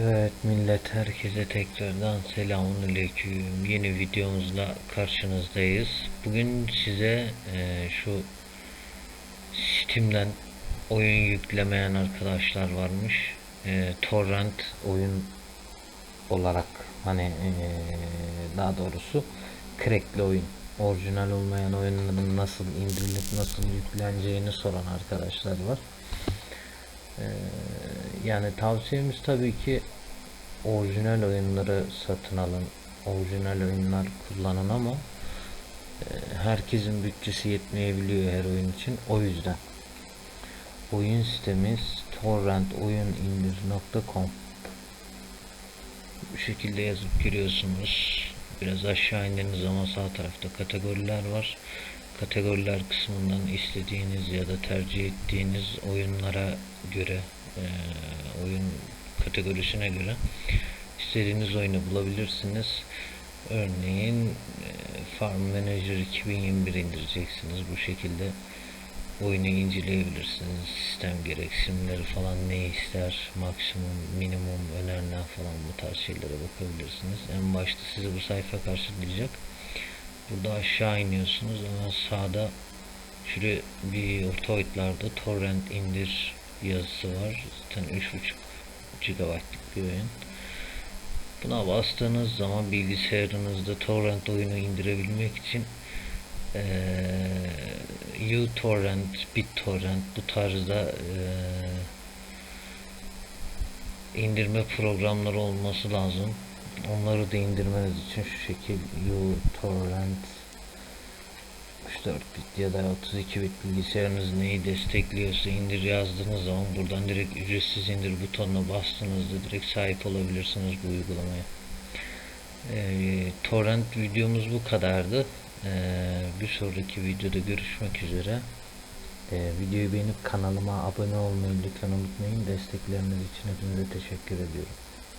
Evet millet herkese tekrardan selamünaleyküm. Yeni videomuzla karşınızdayız. Bugün size e, şu Steam'den oyun yüklemeyen arkadaşlar varmış. E, torrent oyun olarak hani e, daha doğrusu crackli oyun orijinal olmayan oyunların nasıl indirilip nasıl yükleneceğini soran arkadaşlar var. Ee, yani tavsiyemiz tabii ki orijinal oyunları satın alın, orijinal oyunlar kullanın ama e, herkesin bütçesi yetmeyebiliyor her oyun için. O yüzden oyun sitemiz torrentoyunindir.com bu şekilde yazıp giriyorsunuz. Biraz aşağı indiğiniz zaman sağ tarafta kategoriler var. Kategoriler kısmından istediğiniz ya da tercih ettiğiniz oyunlara göre e, oyun kategorisine göre istediğiniz oyunu bulabilirsiniz. Örneğin e, Farm Manager 2021 indireceksiniz. Bu şekilde oyunu inceleyebilirsiniz. Sistem gereksinimleri falan ne ister, maksimum, minimum, öneriler falan bu tarz şeylere bakabilirsiniz. En başta sizi bu sayfa karşılayacak. Burada aşağı iniyorsunuz ama sağda şuraya bir orta boyutlarda torrent indir yazısı var. Zaten 3.5 GB'lık bir oyun. Buna bastığınız zaman bilgisayarınızda torrent oyunu indirebilmek için eee uTorrent, BitTorrent bu tarzda eee, indirme programları olması lazım. Onları da indirmeniz için şu şekil uTorrent 64 bit ya da 32 bit bilgisayarınız neyi destekliyorsa indir yazdığınız zaman buradan direkt ücretsiz indir butonuna bastığınızda direkt sahip olabilirsiniz bu uygulamaya. Ee, torrent videomuz bu kadardı. Ee, bir sonraki videoda görüşmek üzere. Ee, videoyu beğenip kanalıma abone olmayı lütfen unutmayın. Destekleriniz için hepinize teşekkür ediyorum.